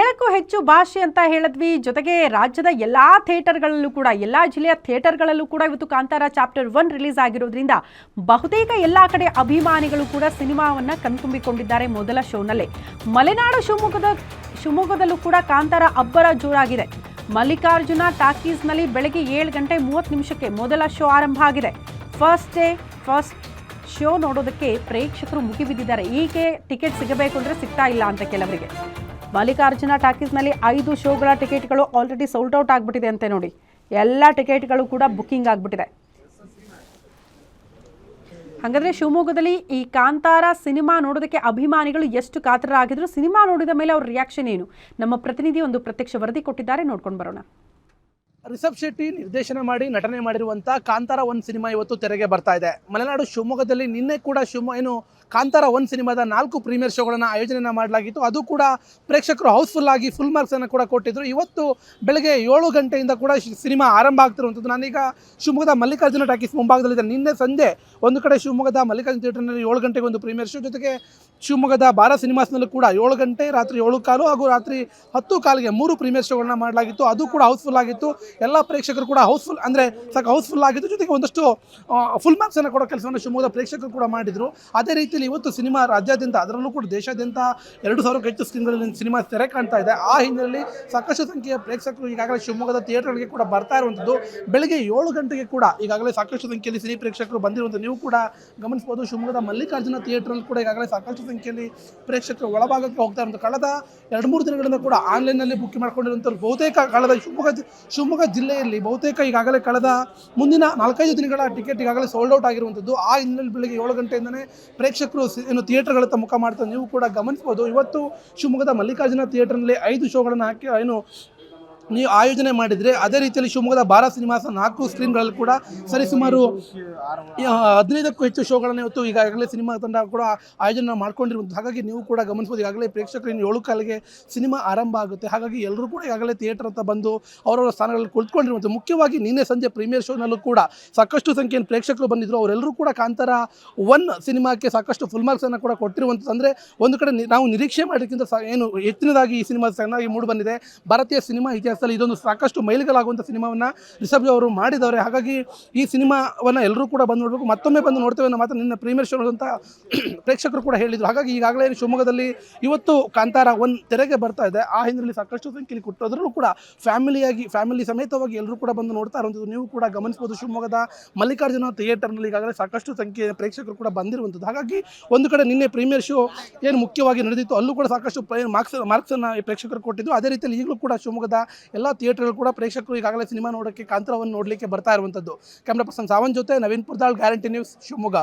ಏಳಕ್ಕೂ ಹೆಚ್ಚು ಭಾಷೆ ಅಂತ ಹೇಳಿದ್ವಿ. ಜೊತೆಗೆ ರಾಜ್ಯದ ಎಲ್ಲಾ ಥಿಯೇಟರ್ಗಳಲ್ಲೂ ಕೂಡ, ಎಲ್ಲಾ ಜಿಲ್ಲೆಯ ಥಿಯೇಟರ್ಗಳಲ್ಲೂ ಕೂಡ ಇವತ್ತು ಕಾಂತಾರ ಚಾಪ್ಟರ್ ಒನ್ ರಿಲೀಸ್ ಆಗಿರೋದ್ರಿಂದ ಬಹುತೇಕ ಎಲ್ಲಾ ಕಡೆ ಅಭಿಮಾನಿಗಳು ಕೂಡ ಸಿನಿಮಾವನ್ನ ಕಣ್ತುಂಬಿಕೊಂಡಿದ್ದಾರೆ ಮೊದಲ ಶೋನಲ್ಲಿ. ಮಲೆನಾಡು ಶಿವಮೊಗ್ಗದ, ಶಿವಮೊಗ್ಗದಲ್ಲೂ ಕೂಡ ಕಾಂತಾರ ಅಬ್ಬರ ಜೋರಾಗಿದೆ. ಮಲ್ಲಿಕಾರ್ಜುನ ಟಾಕೀಸ್ನಲ್ಲಿ ಬೆಳಗ್ಗೆ ಏಳು ಗಂಟೆ ಮೂವತ್ತು ನಿಮಿಷಕ್ಕೆ ಮೊದಲ ಶೋ ಆರಂಭ ಆಗಿದೆ. ಫಸ್ಟ್ ಡೇ, ಫಸ್ಟ್ ಶೋ ನೋಡೋದಕ್ಕೆ ಪ್ರೇಕ್ಷಕರು ಮುಗಿಬಿದ್ದಿದ್ದಾರೆ. ಈಗ ಟಿಕೆಟ್ ಸಿಗಬೇಕು ಅಂದರೆ ಸಿಗ್ತಾ ಇಲ್ಲ ಅಂತ ಕೆಲವರಿಗೆ. ಮಲ್ಲಿಕಾರ್ಜುನ ಟಾಕೀಸ್ನಲ್ಲಿ ಐದು ಶೋಗಳ ಟಿಕೆಟ್ಗಳು ಆಲ್ರೆಡಿ ಸೋಲ್ಡ್ ಔಟ್ ಆಗಿಬಿಟ್ಟಿದೆ ಅಂತೆ ನೋಡಿ. ಎಲ್ಲ ಟಿಕೆಟ್ಗಳು ಕೂಡ ಬುಕ್ಕಿಂಗ್ ಆಗಿಬಿಟ್ಟಿದೆ. ಹಾಗಾದ್ರೆ ಶಿವಮೊಗ್ಗದಲ್ಲಿ ಈ ಕಾಂತಾರ ಸಿನಿಮಾ ನೋಡೋದಕ್ಕೆ ಅಭಿಮಾನಿಗಳು ಎಷ್ಟು ಕಾತರರಾಗಿದ್ರು ಸಿನಿಮಾ ನೋಡಿದ ಮೇಲೆ ಅವ್ರ ರಿಯಾಕ್ಷನ್ ಏನು? ನಮ್ಮ ಪ್ರತಿನಿಧಿ ಒಂದು ಪ್ರತ್ಯಕ್ಷ ವರದಿ ಕೊಟ್ಟಿದ್ದಾರೆ, ನೋಡ್ಕೊಂಡು ಬರೋಣ. ರಿಷಬ್ ಶೆಟ್ಟಿ ನಿರ್ದೇಶನ ಮಾಡಿ ನಟನೆ ಮಾಡಿರುವಂಥ ಕಾಂತಾರ ಒನ್ ಸಿನಿಮಾ ಇವತ್ತು ತೆರೆಗೆ ಬರ್ತಾ ಇದೆ. ಮಲೆನಾಡು ಶಿವಮೊಗ್ಗದಲ್ಲಿ ನಿನ್ನೆ ಕೂಡ ಶಿವಮೊಗ್ಗ ಏನು ಕಾಂತಾರ ಒನ್ ಸಿನಿಮಾದ ನಾಲ್ಕು ಪ್ರೀಮಿಯರ್ ಶೋಗಳನ್ನು ಆಯೋಜನೆ ಮಾಡಲಾಗಿತ್ತು. ಅದು ಕೂಡ ಪ್ರೇಕ್ಷಕರು ಹೌಸ್ಫುಲ್ ಆಗಿ ಫುಲ್ ಮಾರ್ಕ್ಸನ್ನು ಕೂಡ ಕೊಟ್ಟಿದ್ರು. ಇವತ್ತು ಬೆಳಗ್ಗೆ ಏಳು ಗಂಟೆಯಿಂದ ಕೂಡ ಸಿನಿಮಾ ಆರಂಭ ಆಗ್ತಿರುವಂಥದ್ದು. ನಾನೀಗ ಶಿವಮೊಗ್ಗದ ಮಲ್ಲಿಕಾರ್ಜುನ ಟಾಕೀಸ್ ಮುಂಭಾಗದಲ್ಲಿದ್ದೆ ನಿನ್ನೆ ಸಂಜೆ ಒಂದು ಕಡೆ ಶಿವಮೊಗ್ಗದ ಮಲ್ಲಿಕಾರ್ಜುನ ಥಿಯೇಟರ್ನಲ್ಲಿ ಏಳು ಗಂಟೆಗೆ ಒಂದು ಪ್ರೀಮಿಯರ್ ಶೋ ಜೊತೆಗೆ ಶಿವಮೊಗ್ಗದ ಬಾರ ಸಿನಿಮಾಸ್ನಲ್ಲೂ ಕೂಡ ಏಳು ಗಂಟೆ, ರಾತ್ರಿ ಏಳು ಕಾಲು ಹಾಗೂ ರಾತ್ರಿ ಹತ್ತು ಕಾಲಿಗೆ ಮೂರು ಪ್ರೀಮಿಯರ್ ಶೋಗಳನ್ನ ಮಾಡಲಾಗಿತ್ತು. ಅದು ಕೂಡ ಹೌಸ್ಫುಲ್ ಆಗಿತ್ತು. ಎಲ್ಲ ಪ್ರೇಕ್ಷಕರು ಕೂಡ ಹೌಸ್ಫುಲ್ ಅಂದರೆ ಸಾಕು ಹೌಸ್ಫುಲ್ ಆಗಿದ್ದು ಜೊತೆಗೆ ಒಂದಷ್ಟು ಫುಲ್ ಮಾರ್ಕ್ಸನ್ನು ಕೊಡೋ ಕೆಲಸವನ್ನು ಶಿವಮೊಗ್ಗದ ಪ್ರೇಕ್ಷಕರು ಕೂಡ ಮಾಡಿದರು. ಅದೇ ರೀತಿಯಲ್ಲಿ ಇವತ್ತು ಸಿನಿಮಾ ರಾಜ್ಯಾದ್ಯಂತ, ಅದರಲ್ಲೂ ಕೂಡ ದೇಶಾದ್ಯಂತ ಎರಡು ಸಾವಿರಕ್ಕೆ ಹೆಚ್ಚು ಸ್ಕ್ರೀನ್ಗಳಲ್ಲಿ ಸಿನಿಮಾ ತೆರೆ ಕಾಣ್ತಾ ಇದೆ. ಆ ಹಿನ್ನೆಲೆಯಲ್ಲಿ ಸಾಕಷ್ಟು ಸಂಖ್ಯೆಯ ಪ್ರೇಕ್ಷಕರು ಈಗಾಗಲೇ ಶಿವಮೊಗ್ಗದ ಥಿಯೇಟರ್ಗಳಿಗೆ ಕೂಡ ಬರ್ತಾ ಇರುವಂಥದ್ದು ಬೆಳಗ್ಗೆ ಏಳು ಗಂಟೆಗೆ ಕೂಡ ಈಗಾಗಲೇ ಸಾಕಷ್ಟು ಸಂಖ್ಯೆಯಲ್ಲಿ ಸಿನಿ ಪ್ರೇಕ್ಷಕರು ಬಂದಿರುವಂಥ ನೀವು ಕೂಡ ಗಮನಿಸಬಹುದು, ಶಿವಮೊಗ್ಗದ ಮಲ್ಲಿಕಾರ್ಜುನ ಥಿಯೇಟ್ರಲ್ಲಿ ಕೂಡ ಈಗಾಗಲೇ ಸಾಕಷ್ಟು ಸಂಖ್ಯೆಯಲ್ಲಿ ಪ್ರೇಕ್ಷಕರು ಒಳಭಾಗಕ್ಕೆ ಹೋಗ್ತಾ ಇರುವಂಥ ಕಳೆದ ಎರಡು ಮೂರು ದಿನಗಳಿಂದ ಕೂಡ ಆನ್ಲೈನ್ನಲ್ಲಿ ಬುಕ್ ಮಾಡ್ಕೊಂಡಿರುವಂಥವ್ರು ಬಹುತೇಕ, ಕಳೆದ ಶಿವಮೊಗ್ಗ ಜಿ- ಶಿವಮೊಗ್ಗ ಜಿಲ್ಲೆಯಲ್ಲಿ ಬಹುತೇಕ ಈಗಾಗಲೇ ಕಳೆದ ಮುಂದಿನ ನಾಲ್ಕೈದು ದಿನಗಳ ಟಿಕೆಟ್ ಈಗಾಗಲೇ ಸೋಲ್ಡ್ ಔಟ್ ಆಗಿರುವಂಥದ್ದು. ಆ ಹಿನ್ನೆಲೆ ಬೆಳಗ್ಗೆ ಏಳು ಗಂಟೆಯಿಂದನೇ ಪ್ರೇಕ್ಷಕರು ಏನು ಥಿಯೇಟರ್ಗಳತ್ತ ಮುಖ ಮಾಡ್ತಾರೆ ನೀವು ಕೂಡ ಗಮನಿಸ್ಬೋದು. ಇವತ್ತು ಶಿವಮೊಗ್ಗದ ಮಲ್ಲಿಕಾರ್ಜುನ ಥಿಯೇಟರ್ನಲ್ಲಿ ಐದು ಶೋಗಳನ್ನು ಹಾಕಿ, ಏನು ನೀವು ಆಯೋಜನೆ ಮಾಡಿದರೆ ಅದೇ ರೀತಿಯಲ್ಲಿ ಶಿವಮೊಗ್ಗದ ಬಾರ ಸಿನಿಮಾಸ ನಾಲ್ಕು ಸ್ಕ್ರೀನ್ಗಳಲ್ಲಿ ಕೂಡ ಸರಿಸುಮಾರು ಹದಿನೈದಕ್ಕೂ ಹೆಚ್ಚು ಶೋಗಳನ್ನು ಇವತ್ತು ಈಗಾಗಲೇ ಸಿನಿಮಾ ತಂಡ ಕೂಡ ಆಯೋಜನೆ ಮಾಡ್ಕೊಂಡಿರುವಂಥ ಹಾಗಾಗಿ ನೀವು ಕೂಡ ಗಮನಿಸ್ಬೋದು, ಈಗಾಗಲೇ ಪ್ರೇಕ್ಷಕರು ಇನ್ನು ಏಳು ಕಾಲಿಗೆ ಸಿನಿಮಾ ಆರಂಭ ಆಗುತ್ತೆ. ಹಾಗಾಗಿ ಎಲ್ಲರೂ ಕೂಡ ಈಗಾಗಲೇ ಥಿಯೇಟರ್ ಅಂತ ಬಂದು ಅವರವರ ಸ್ಥಾನಗಳಲ್ಲಿ ಕುಳಿತುಕೊಂಡಿರುವಂಥ ಮುಖ್ಯವಾಗಿ ನಿನ್ನೆ ಸಂಜೆ ಪ್ರೀಮಿಯರ್ ಶೋನಲ್ಲೂ ಕೂಡ ಸಾಕಷ್ಟು ಸಂಖ್ಯೆಯಲ್ಲಿ ಪ್ರೇಕ್ಷಕರು ಬಂದಿದ್ದರು ಅವರೆಲ್ಲರೂ ಕೂಡ ಕಾಂತಾರ ಒನ್ ಸಿನಿಮಾಕ್ಕೆ ಸಾಕಷ್ಟು ಫುಲ್ ಮಾರ್ಕ್ಸನ್ನು ಕೂಡ ಕೊಟ್ಟಿರುವಂಥದ್ದು. ಅಂದರೆ ಒಂದು ಕಡೆ ನಾವು ನಿರೀಕ್ಷೆ ಮಾಡೋಕ್ಕಿಂತ ಏನು ಹೆಚ್ಚಿನದಾಗಿ ಈ ಸಿನಿಮಾ ಚೆನ್ನಾಗಿ ಮೂಡಿ ಬಂದಿದೆ. ಭಾರತೀಯ ಸಿನಿಮಾ ಇತಿಹಾಸದಲ್ಲಿ ಇದೊಂದು ಸಾಕಷ್ಟು ಮೈಲಿಗಲಾಗುವಂಥ ಸಿನಿಮಾವನ್ನು ರಿಷಬ್ ಅವರು ಮಾಡಿದ್ದಾರೆ. ಹಾಗಾಗಿ ಈ ಸಿನಿಮಾವನ್ನು ಎಲ್ಲರೂ ಕೂಡ ಬಂದು ನೋಡಬೇಕು. ಮತ್ತೊಮ್ಮೆ ಬಂದು ನೋಡ್ತೇವೆ ಅನ್ನೋ ಮಾತ್ರ ನಿನ್ನ ಪ್ರೀಮಿಯರ್ ಶೋ ಅಂತ ಪ್ರೇಕ್ಷಕರು ಕೂಡ ಹೇಳಿದರು. ಹಾಗಾಗಿ ಈಗಾಗಲೇ ಶಿವಮೊಗ್ಗದಲ್ಲಿ ಇವತ್ತು ಕಾಂತಾರ ಒಂದು ತೆರೆಗೆ ಬರ್ತಾ ಇದೆ. ಆ ಹಿಂದಿನಲ್ಲಿ ಸಾಕಷ್ಟು ಸಂಖ್ಯೆಯಲ್ಲಿ ಕೊಟ್ಟು ಅದರಲ್ಲೂ ಕೂಡ ಫ್ಯಾಮಿಲಿಯಾಗಿ, ಫ್ಯಾಮಿಲಿ ಸಮೇತವಾಗಿ ಎಲ್ಲರೂ ಕೂಡ ಬಂದು ನೋಡ್ತಾ ಇರುವಂಥದ್ದು. ನೀವು ಕೂಡ ಗಮನಿಸ್ಬೋದು ಶಿವಮೊಗ್ಗದ ಮಲ್ಲಿಕಾರ್ಜುನ ಥಿಯೇಟರ್ನಲ್ಲಿ ಈಗಾಗಲೇ ಸಾಕಷ್ಟು ಸಂಖ್ಯೆಯ ಪ್ರೇಕ್ಷಕರು ಕೂಡ ಬಂದಿರುವಂಥದ್ದು. ಹಾಗಾಗಿ ಒಂದು ಕಡೆ ನಿನ್ನೆ ಪ್ರೀಮಿಯರ್ ಶೋ ಏನು ಮುಖ್ಯವಾಗಿ ನಡೆದಿತ್ತು, ಅಲ್ಲೂ ಕೂಡ ಸಾಕಷ್ಟು ಮಾರ್ಕ್ಸ್, ಮಾರ್ಕ್ಸನ್ನು ಪ್ರೇಕ್ಷಕರು ಕೊಟ್ಟಿದ್ದು ಅದೇ ರೀತಿಯಲ್ಲಿ ಈಗಲೂ ಕೂಡ ಶಿವಮೊಗ್ಗದ ಎಲ್ಲ ಥಿಯೇಟರ್ಗಳು ಕೂಡ ಪ್ರೇಕ್ಷಕರು ಈಗಾಗಲೇ ಸಿನಿಮಾ ನೋಡೋಕ್ಕೆ ಕಾಂತರವನ್ನು ನೋಡಲಿಕ್ಕೆ ಬರ್ತಾ ಇರುವಂಥದ್ದು. ಕ್ಯಾಮ್ರಾ ಪರ್ಸನ್ ಸಾವನ್ ಜೊತೆ ನವೀನ್ ಪುರ್ದಾಳ್, ಗ್ಯಾರಂಟಿ ನ್ಯೂಸ್ ಶಿವಮೊಗ್ಗ.